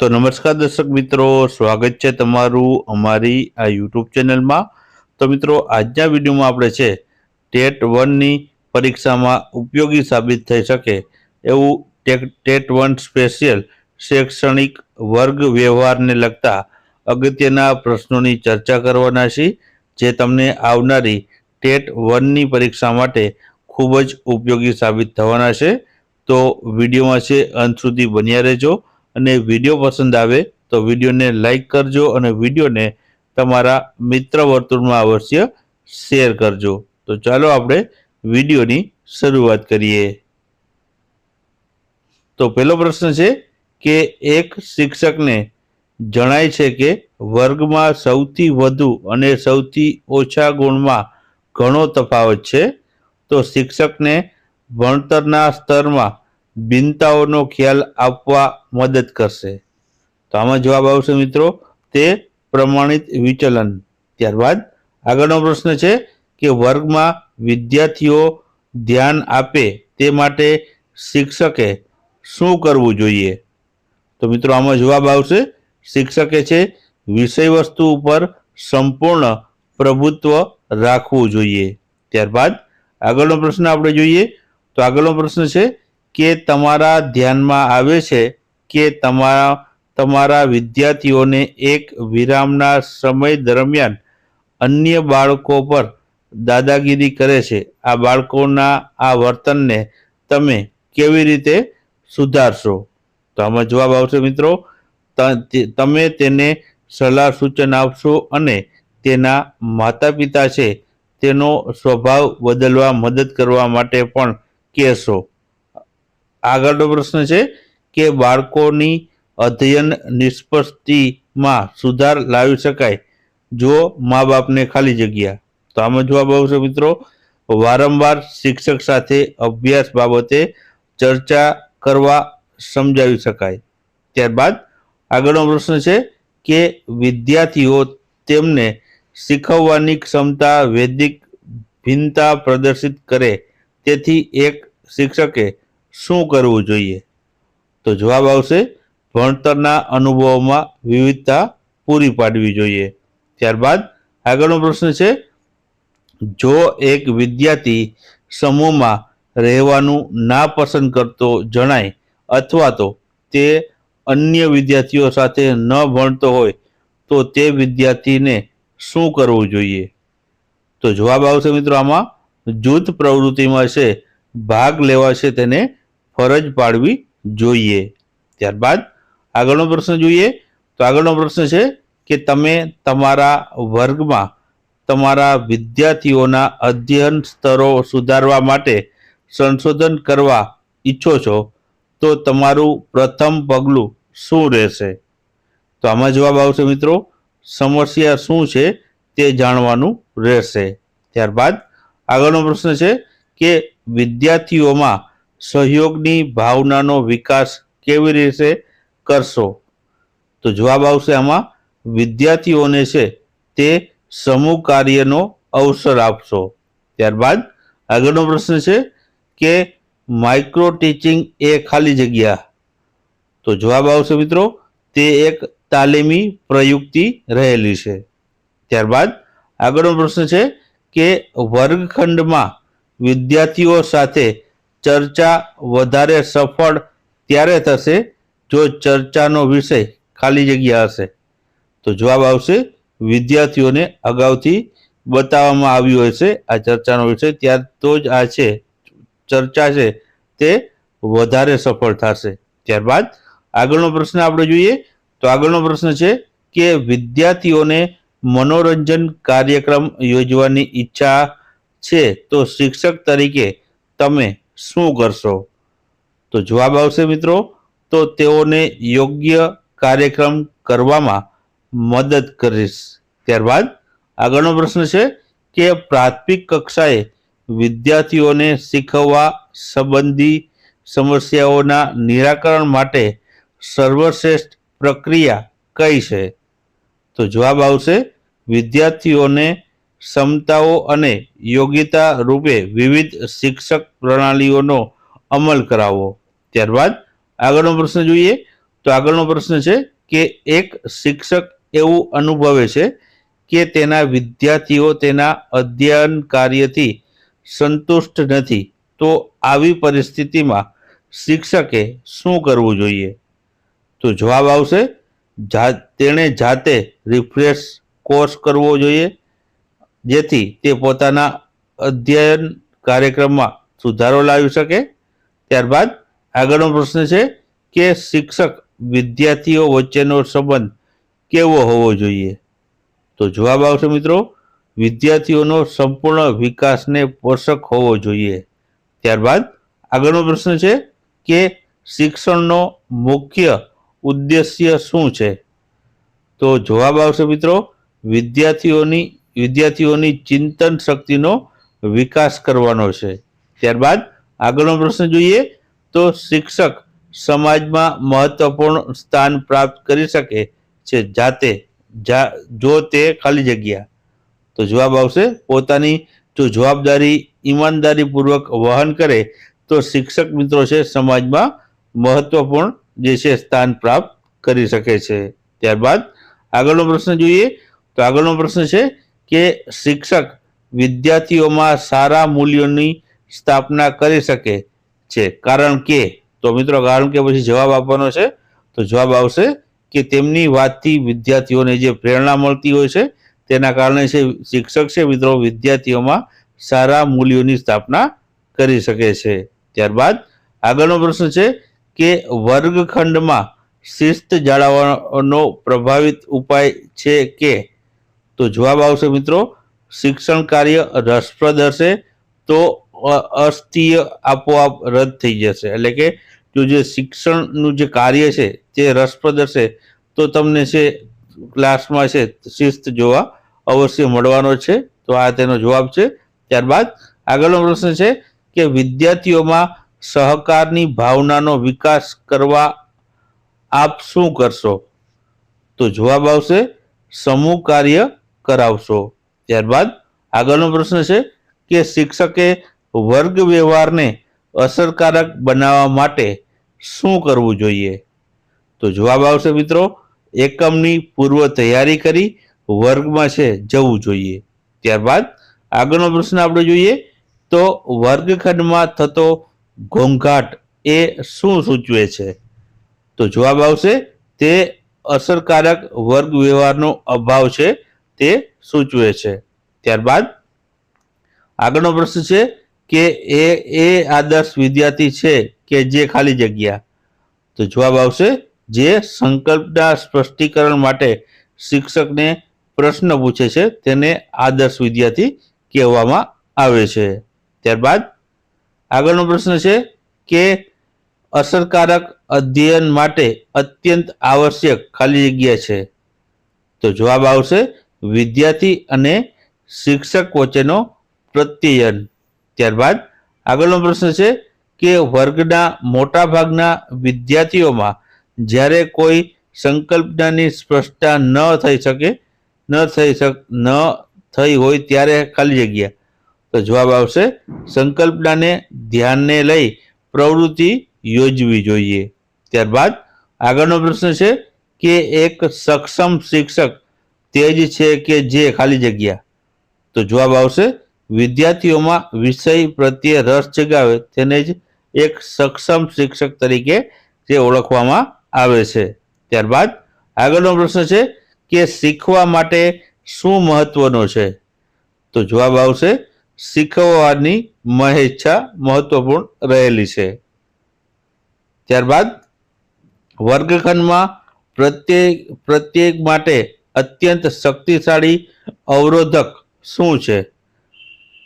તો નમસ્કાર દર્શક મિત્રો, સ્વાગત છે તમારું અમારી આ યુટ્યુબ ચેનલમાં. તો મિત્રો, આજના વિડીયોમાં આપણે છે, ટેટ વનની પરીક્ષામાં ઉપયોગી સાબિત થઈ શકે એવું ટેટ વન સ્પેશિયલ શૈક્ષણિક વર્ગ વ્યવહારને લગતા અગત્યના પ્રશ્નોની ચર્ચા કરવાના છીએ, જે તમને આવનારી ટેટ વનની પરીક્ષા માટે ખૂબ જ ઉપયોગી સાબિત થવાના છે. તો વિડીયોમાં છે, અંત સુધી બન્યા રહેજો. અને વીડિયો પસંદ આવે તો વિડીયોને લાઈક કરજો અને વિડીયોને તમારા મિત્ર વર્તુળમાં અવશ્ય શેર કરજો. તો ચાલો આપણે વિડીયોની શરૂઆત કરીએ. તો પહેલો પ્રશ્ન છે કે એક શિક્ષકને જણાય છે કે વર્ગમાં સૌથી વધુ અને સૌથી ઓછા ગુણમાં ઘણો તફાવત છે. તો શિક્ષકને ભણતરના સ્તરમાં ભિન્નતાઓનો ખ્યાલ આપવા મદદ કરશે. તો આમાં જવાબ આવશે મિત્રો, તે પ્રમાણિત વિચલન. ત્યારબાદ આગળનો પ્રશ્ન છે કે વર્ગમાં વિદ્યાર્થીઓ ધ્યાન આપે તે માટે શિક્ષકે શું કરવું જોઈએ? તો મિત્રો, આમાં જવાબ આવશે, શિક્ષકે છે વિષય વસ્તુ ઉપર સંપૂર્ણ પ્રભુત્વ રાખવું જોઈએ. ત્યારબાદ આગળનો પ્રશ્ન આપણે જોઈએ. તો આગળનો પ્રશ્ન છે કે તમારા ધ્યાનમાં આવે છે કે તમારા તમારા વિદ્યાર્થીઓને એક વિરામના સમય દરમિયાન અન્ય બાળકો પર દાદાગીરી કરે છે. આ બાળકોના, આ વર્તનને તમે કેવી રીતે સુધારશો? તો આમાં જવાબ આવશે મિત્રો તમે તેને સલાહ સૂચન આપશો અને તેના માતા પિતા છે, તેનો સ્વભાવ બદલવા મદદ કરવા માટે પણ કહેશો. આગળનો પ્રશ્ન છે કે બાળકોની અધ્યયન નિષ્પત્તિમાં સુધાર લાવી શકાય જો મા બાપને ખાલી જગ્યા. તો આમાં જવાબ આવશે મિત્રો. વારંવાર શિક્ષક સાથે અભ્યાસ બાબતે ચર્ચા કરવા સમજાવી શકાય. ત્યારબાદ આગળનો પ્રશ્ન છે કે વિદ્યાર્થીઓ તેમને શીખવવાની ક્ષમતા વૈદિક ભિન્નતા પ્રદર્શિત કરે. તેથી એક શિક્ષકે શું કરવું જોઈએ? તો જવાબ આવશે, ભણતરના અનુભવોમાં વિવિધતા પૂરી પાડવી જોઈએ. ત્યારબાદ આગળનો પ્રશ્ન છે, જો એક વિદ્યાર્થી સમૂહમાં રહેવાનું ના પસંદ કરતો જણાય અથવા તો તે અન્ય વિદ્યાર્થીઓ સાથે ન ભણતો હોય, તો તે વિદ્યાર્થીને શું કરવું જોઈએ? તો જવાબ આવશે મિત્રો આમાં, જૂથ પ્રવૃત્તિમાં છે, ભાગ લેવા છે તેને ફરજ પાડવી જોઈએ. ત્યારબાદ આગળનો પ્રશ્ન જોઈએ. તો આગળનો પ્રશ્ન છે કે તમે તમારા વર્ગમાં તમારા વિદ્યાર્થીઓના અધ્યયન સ્તરો સુધારવા માટે સંશોધન કરવા ઈચ્છો છો, તો તમારું પ્રથમ પગલું શું રહેશે? તો આમાં જવાબ આવશે મિત્રો, સમસ્યા શું છે તે જાણવાનું રહેશે. ત્યારબાદ આગળનો પ્રશ્ન છે કે વિદ્યાર્થીઓમાં સહયોગની ભાવનાનો વિકાસ કેવી રીતે કરશો? તો જવાબ આવશે આમાં, વિદ્યાર્થીઓને છે તે સમૂહ કાર્યનો અવસર આપશો. ત્યારબાદ આગળનો પ્રશ્ન છે કે માઇક્રો ટીચિંગ એ ખાલી જગ્યા? તો જવાબ આવશે મિત્રો, તે એક તાલીમી પ્રયુક્તિ રહેલી છે. ત્યારબાદ આગળનો પ્રશ્ન છે કે વર્ગખંડમાં વિદ્યાર્થીઓ સાથે ચર્ચા વધારે સફળ ત્યારે થશે જો ચર્ચાનો વિષય ખાલી જગ્યા હશે. તો જવાબ આવશે, વિદ્યાર્થીઓને અગાઉથી બતાવવામાં આવ્યું હશે આ ચર્ચાનો વિષય. ત્યાર તો જ આ છે, ચર્ચા છે તે વધારે સફળ થશે. ત્યારબાદ આગળનો પ્રશ્ન આપણે જોઈએ. તો આગળનો પ્રશ્ન છે કે વિદ્યાર્થીઓને મનોરંજન કાર્યક્રમ યોજવાની ઈચ્છા છે. તો શિક્ષક તરીકે તમે શું કરશો? તો જવાબ આવશે મિત્રો, તો તેઓને યોગ્ય કાર્યક્રમ કરવામાં મદદ કરીશ. ત્યારબાદ આગળનો પ્રશ્ન છે કે પ્રાથમિક કક્ષાએ વિદ્યાર્થીઓને શીખવવા સંબંધી સમસ્યાઓના નિરાકરણ માટે સર્વશ્રેષ્ઠ પ્રક્રિયા કઈ છે? તો જવાબ આવશે, વિદ્યાર્થીઓને ક્ષમતાઓ અને યોગ્યતા રૂપે વિવિધ શિક્ષક પ્રણાલીઓનો અમલ કરાવવો ત્યારબાદ આગળનો પ્રશ્ન જોઈએ. તો આગળનો પ્રશ્ન છે કે એક શિક્ષક એવું અનુભવે છે કે તેના વિદ્યાર્થીઓ તેના અધ્યયન કાર્યથી સંતુષ્ટ નથી. તો આવી પરિસ્થિતિમાં શિક્ષકે શું કરવું જોઈએ? તો જવાબ આવશે, જા- તેણે જાતે રિફ્રેશ કોર્સ કરવો જોઈએ. જેથી તે પોતાના અધ્યયન કાર્યક્રમમાં સુધારો લાવી શકે. ત્યારબાદ આગળનો પ્રશ્ન છે કે શિક્ષક વિદ્યાર્થીઓ વચ્ચેનો સંબંધ કેવો હોવો જોઈએ? તો જવાબ આવશે મિત્રો, વિદ્યાર્થીઓનો સંપૂર્ણ વિકાસને પોષક હોવો જોઈએ. ત્યારબાદ આગળનો પ્રશ્ન છે કે શિક્ષણનો મુખ્ય ઉદ્દેશ્ય શું છે? તો જવાબ આવશે મિત્રો, વિદ્યાર્થીઓની વિદ્યાર્થીઓની ચિંતન શક્તિનો વિકાસ કરવાનો છે. ત્યારબાદ આગળનો પ્રશ્ન જોઈએ તો શિક્ષક સમાજમાં મહત્વપૂર્ણ સ્થાન પ્રાપ્ત કરી શકે છે જાતે, જા તે ખાલી જગ્યા. તો જવાબ આવશે પોતાની જો જવાબદારી ઈમાનદારીપૂર્વક વહન કરે તો શિક્ષક મિત્રો છે સમાજમાં મહત્વપૂર્ણ જે છે સ્થાન પ્રાપ્ત કરી શકે છે. ત્યારબાદ આગળનો પ્રશ્ન જોઈએ તો આગળનો પ્રશ્ન છે કે શિક્ષક વિદ્યાર્થીઓમાં સારા મૂલ્યોની સ્થાપના કરી શકે છે. કારણ કે, તો મિત્રો કારણ કે પછી જવાબ આપવાનો છે, તો જવાબ આવશે કે તેમની વાતથી વિદ્યાર્થીઓને જે પ્રેરણા મળતી હોય છે, તેના કારણે છે, શિક્ષક છે, મિત્રો વિદ્યાર્થીઓમાં સારા મૂલ્યોની સ્થાપના કરી શકે છે. ત્યારબાદ આગળનો પ્રશ્ન છે કે વર્ગખંડમાં શિસ્ત જાળવવાનો પ્રભાવિત ઉપાય છે કે તો જવાબ આવશે મિત્રો, શિક્ષણ કાર્ય રસપ્રદ હશે તો અસ્થિય આપોઆપ રદ થઈ જશે. એટલે કે જો જે શિક્ષણનું જે કાર્ય છે તે રસપ્રદ હશે, તો તમને છે ક્લાસમાં છે શિસ્ત જોવા અવશ્ય મળવાનો છે. તો આ તેનો જવાબ છે. ત્યારબાદ આગળનો પ્રશ્ન છે કે વિદ્યાર્થીઓમાં સહકારની ભાવનાનો વિકાસ કરવા આપ શું કરશો? તો જવાબ આવશે, સમૂહ કાર્ય કરાવશો. ત્યારબાદ આગળનો પ્રશ્ન છે કે શિક્ષકે વર્ગ વ્યવહારને અસરકારક બનાવવા માટે શું કરવું જોઈએ? તો જવાબ આવશે મિત્રો, એકમની પૂર્વ તૈયારી કરી વર્ગમાં છે, જવું જોઈએ. ત્યારબાદ આગળનો પ્રશ્ન આપણે જોઈએ, તો વર્ગખંડમાં થતો ઘોંઘાટ એ શું સૂચવે છે? તો જવાબ આવશે, તે અસરકારક વર્ગ વ્યવહારનો અભાવ છે તે સૂચવે છે. ત્યારબાદ આગળનો પ્રશ્ન છે કે એ એ આદર્શ વિદ્યાર્થી છે કે જે ખાલી જગ્યા? તો જવાબ આવશે જે સંકલ્પના સ્પષ્ટીકરણ માટે શિક્ષકને પ્રશ્ન પૂછે છે તેને આદર્શ વિદ્યાર્થી કહેવામાં આવે છે. ત્યારબાદ આગળનો પ્રશ્ન છે કે અસરકારક અધ્યયન માટે અત્યંત આવશ્યક ખાલી જગ્યા છે? તો જવાબ આવશે વિદ્યાર્થી અને શિક્ષક વચ્ચેનો પ્રત્યયન. ત્યારબાદ આગળનો પ્રશ્ન છે કે વર્ગના મોટા ભાગના વિદ્યાર્થીઓમાં જ્યારે કોઈ સંકલ્પનાની સ્પષ્ટતા ન થઈ શકે, ન થઈ શક, ન થઈ હોય ત્યારે ખાલી જગ્યા. તો જવાબ આવશે, સંકલ્પનાને ધ્યાનને લઈ પ્રવૃત્તિ યોજવી જોઈએ. ત્યારબાદ આગળનો પ્રશ્ન છે કે એક સક્ષમ શિક્ષક તે જ છે કે જે ખાલી જગ્યા. તો જવાબ આવશે, વિદ્યાર્થીઓમાં વિષય પ્રત્યે રસ જગાવે તેને જ એક સક્ષમ શિક્ષક તરીકે જે ઓળખવામાં આવે છે. ત્યારબાદ આગળનો પ્રશ્ન છે કે શીખવા માટે શું મહત્વનો છે? તો જવાબ આવશે શીખવાની મહેચ્છા મહત્વપૂર્ણ રહેલી છે. ત્યારબાદ, વર્ગખંડમાં પ્રત્યેક પ્રત્યેક માટે અત્યંત શક્તિશાળી અવરોધક શું છે?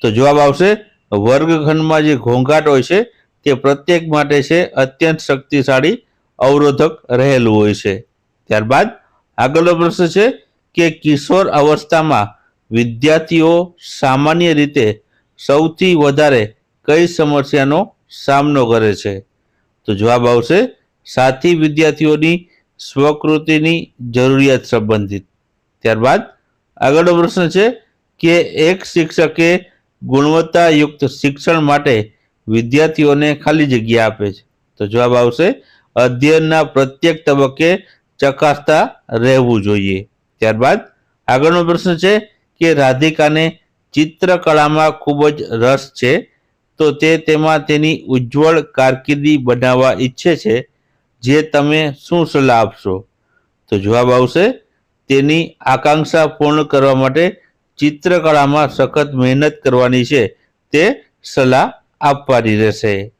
તો જવાબ આવશે, વર્ગખંડમાં જે ઘોંઘાટ હોય છે, તે પ્રત્યેક માટે છે અત્યંત શક્તિશાળી અવરોધક રહેલું હોય છે. ત્યારબાદ આગળનો પ્રશ્ન છે કે કિશોર અવસ્થામાં વિદ્યાર્થીઓ સામાન્ય રીતે સૌથી વધારે કઈ સમસ્યાનો સામનો કરે છે? તો જવાબ આવશે, સાથી વિદ્યાર્થીઓની સ્વકૃતિની જરૂરિયાત સંબંધિત. ત્યારબાદ આગળનો પ્રશ્ન છે કે એક શિક્ષકે ગુણવત્તાયુક્ત શિક્ષણ માટે વિદ્યાર્થીઓને ખાલી જગ્યા આપે છે. તો જવાબ આવશે, અધ્યયનના પ્રત્યેક તબક્કે ચકાસતા રહેવું જોઈએ. ત્યારબાદ આગળનો પ્રશ્ન છે કે રાધિકાને ચિત્રકળામાં ખૂબ જ રસ છે, તો તે તેમાં તેની ઉજ્જવળ કારકિર્દી બનાવવા ઈચ્છે છે, જે તમે શું સલાહ આપશો? તો જવાબ આવશે તેની આકાંક્ષા પૂર્ણ કરવા માટે ચિત્રકળામાં સખત મહેનત કરવાની છે. તે સલાહ આપવાની રહેશે.